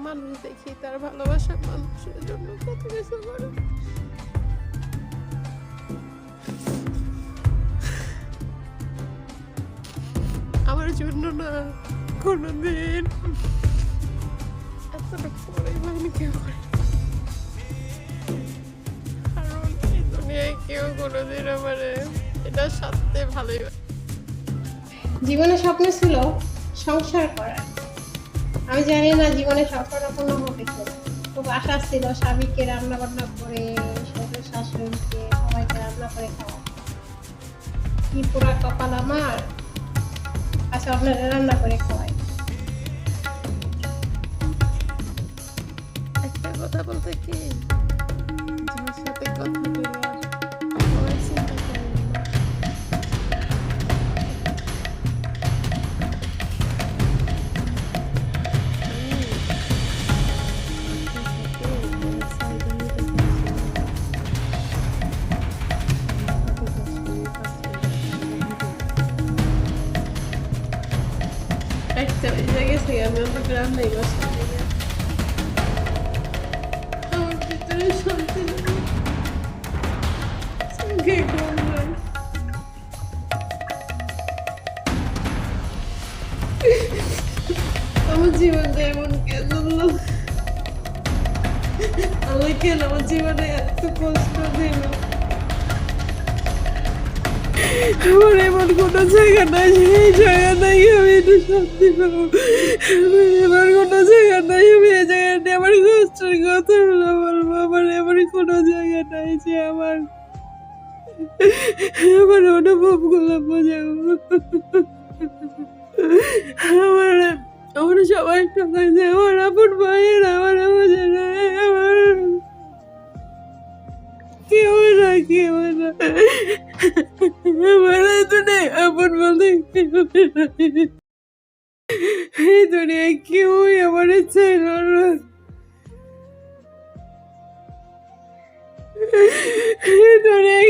মানুষ দেখি তার ভালোবাসা মানুষের জন্য কত কিছু করে। আমার জন্য না, কোনোদিন। এতটা। জীবনে স্বপ্ন ছিল সংসার করার আমি জানি না, জীবনে স্বপ্নটা পূর্ণ হবে কিনা। খুব আশা ছিল স্বামীকে রান্না বান্না করে, শ্বশুর, শাশুড়িকে সবাইকে রান্না করে খাওয়া। কি পুরা কপাল আমার? আচ্ছা আপনারা রান্না করে খাওয়াই। একটা কথা বলতে কি? কথা একটা বেজে গেছে আমি অত গ্রাম নেই বসে আমার ভিতরে শান্তি নেই চোখে ঘুম নাই আমার জীবনটা এমন কেন হলো? আমার কেন আমার জীবনে এত কষ্ট দিল আমার এমন কোনো জায়গা নাই, সেই জায়গা নাই, আমি একটু শান্তি পাবো এমন কোনো জায়গা নাই, আমি এই জায়গাটা আমার কষ্টের কথা হলো বলব, আমার এমন কোনো জায়গা নাই যে আমার আমার অনুভবগুলো বোঝাবো আমার আমার সবাই টাকা যে আমার আপন ভাইয়ের, আমার বোঝে না, আমার কেউ না কেউ না দুনিয়ায় আপন বলতে এই দুনিয়ায় কেউই আমার চাইল এই দুনিয়ায়